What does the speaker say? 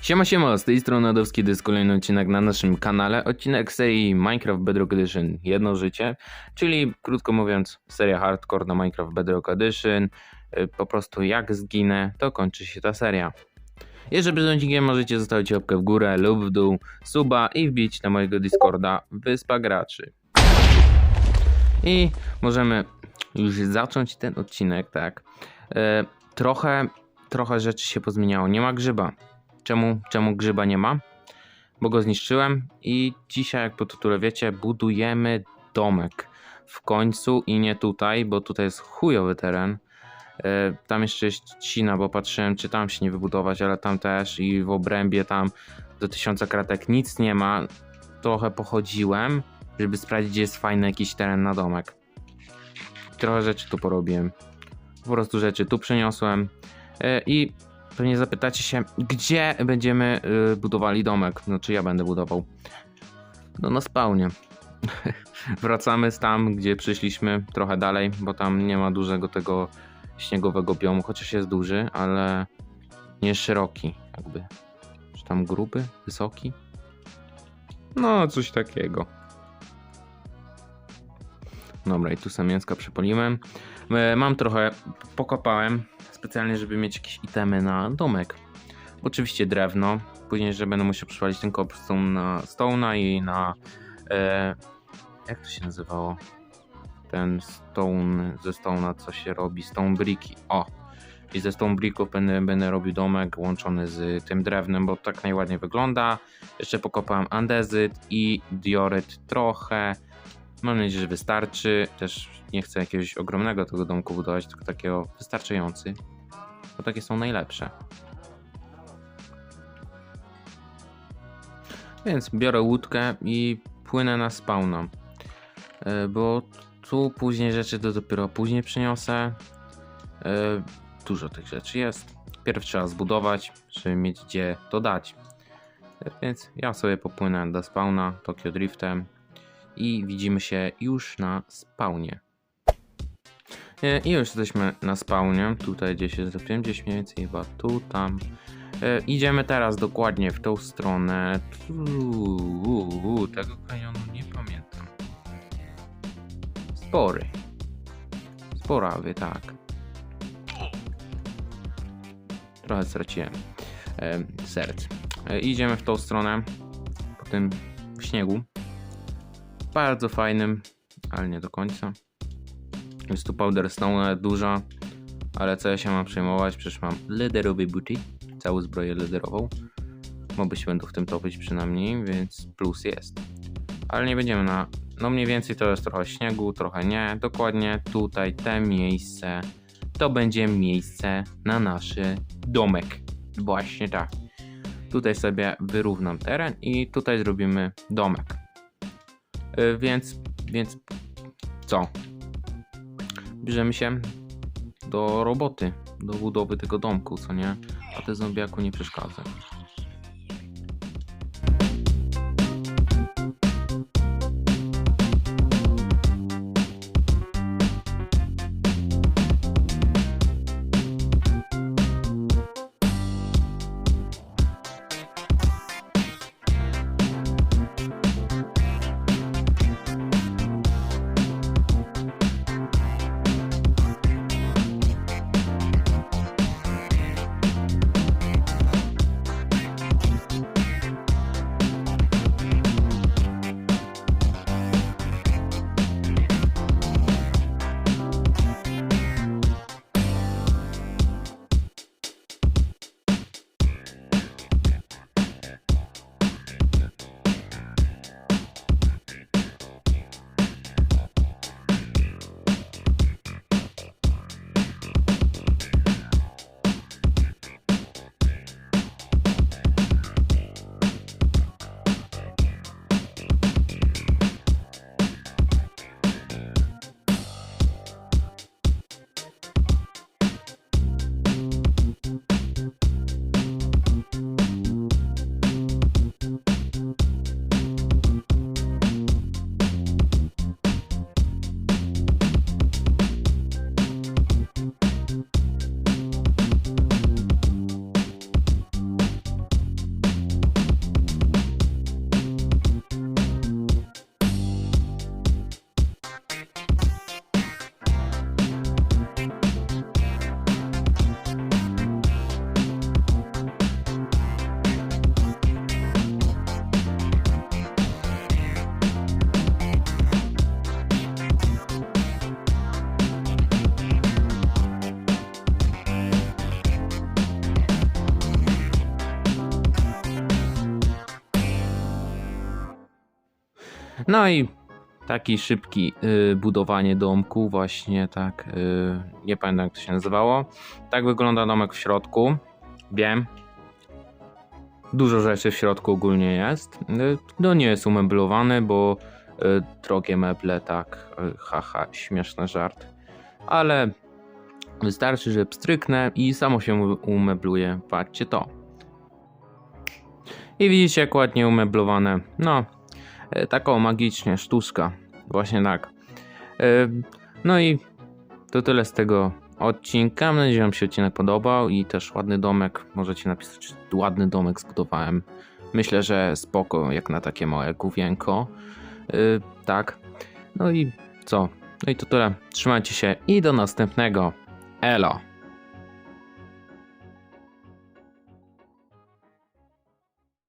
Siema siema, z tej strony Adowski, to jest kolejny odcinek na naszym kanale. Odcinek serii Minecraft Bedrock Edition Jedno Życie, czyli krótko mówiąc seria hardcore na Minecraft Bedrock Edition. Y, Po prostu jak zginę, to kończy się ta seria. Jeżeli brzędzikiem możecie zostawić łapkę w górę lub w dół, suba i wbić na mojego Discorda Wyspa Graczy. I możemy już zacząć ten odcinek, tak. E, trochę, trochę rzeczy się pozmieniało. Nie ma grzyba. Czemu, czemu grzyba nie ma? Bo go zniszczyłem i dzisiaj, jak po tytule wiecie, budujemy domek. W końcu i nie tutaj, bo tutaj jest chujowy teren. E, Tam jeszcze jest ścina, bo patrzyłem, czy tam się nie wybudować, ale tam też i w obrębie tam do tysiąca kratek nic nie ma. Trochę pochodziłem, żeby sprawdzić, gdzie jest fajny jakiś teren na domek. Trochę rzeczy tu porobiłem. Po prostu rzeczy tu przeniosłem. E, I pewnie zapytacie się, gdzie będziemy y, budowali domek? Znaczy ja będę budował. No na spawnie. Wracamy z tam, gdzie przyszliśmy, trochę dalej, bo tam nie ma dużego tego śniegowego biomu, chociaż jest duży, ale nie szeroki, jakby. Czy tam gruby, wysoki? No, coś takiego. Dobra, i tu sam mięska przypoliłem. Mam trochę, pokopałem specjalnie, żeby mieć jakieś itemy na domek. Oczywiście drewno. Później, że będę musiał przywalić ten cobblestone na stone'a i na... E, jak to się nazywało? Ten stone, ze stone'a co się robi? Stone bricki. O! I ze stone bricków będę, będę robił domek łączony z tym drewnem, bo tak najładniej wygląda. Jeszcze pokopałem andezyt i dioryt trochę. Mam nadzieję, że wystarczy. Też nie chcę jakiegoś ogromnego tego domku budować, tylko takiego wystarczający. Bo takie są najlepsze. Więc biorę łódkę i płynę na spawna. E, Bo tu później rzeczy to dopiero później przyniosę. E, Dużo tych rzeczy jest. Pierw trzeba zbudować, żeby mieć gdzie to dać. E, Więc ja sobie popłynę do spawna Tokyo Driftem i widzimy się już na spawnie. E, I już jesteśmy na spawnie, tutaj gdzieś się zapiłem, gdzieś mniej więcej chyba tu, tam. E, idziemy teraz dokładnie w tą stronę. Tego kanionu nie pamiętam. Spory. Sporawy, tak. Trochę straciłem e, serc. Idziemy w tą stronę, po tym śniegu bardzo fajnym, ale nie do końca. Jest tu powder stone duża, ale co ja się mam przejmować? Przecież mam lederowy booty, całą zbroję lederową. Moby się będą w tym topić przynajmniej, więc plus jest. Ale nie będziemy na... No mniej więcej to jest trochę śniegu, trochę nie. Dokładnie tutaj te miejsce to będzie miejsce na nasz domek. Właśnie tak. Tutaj sobie wyrównam teren i tutaj zrobimy domek. Y, Więc, więc co? Bierzemy się do roboty, do budowy tego domku, co nie? A te zombiaku nie przeszkadza. No i taki szybki y, budowanie domku, właśnie tak, y, nie pamiętam jak to się nazywało. Tak wygląda domek w środku. Wiem. Dużo rzeczy w środku ogólnie jest. Y, No nie jest umeblowany, bo y, drogie meble, tak, y, haha, śmieszny żart. Ale wystarczy, że pstryknę i samo się umebluje. Patrzcie to. I widzicie jak ładnie umeblowane. No, taką magicznie sztuczka. Właśnie tak. E, No i to tyle z tego odcinka. Mam nadzieję, że Wam się odcinek podobał i też ładny domek. Możecie napisać, ładny domek zbudowałem. Myślę, że spoko, jak na takie małe główienko. E, Tak. No i co? No i to tyle. Trzymajcie się i do następnego. Elo.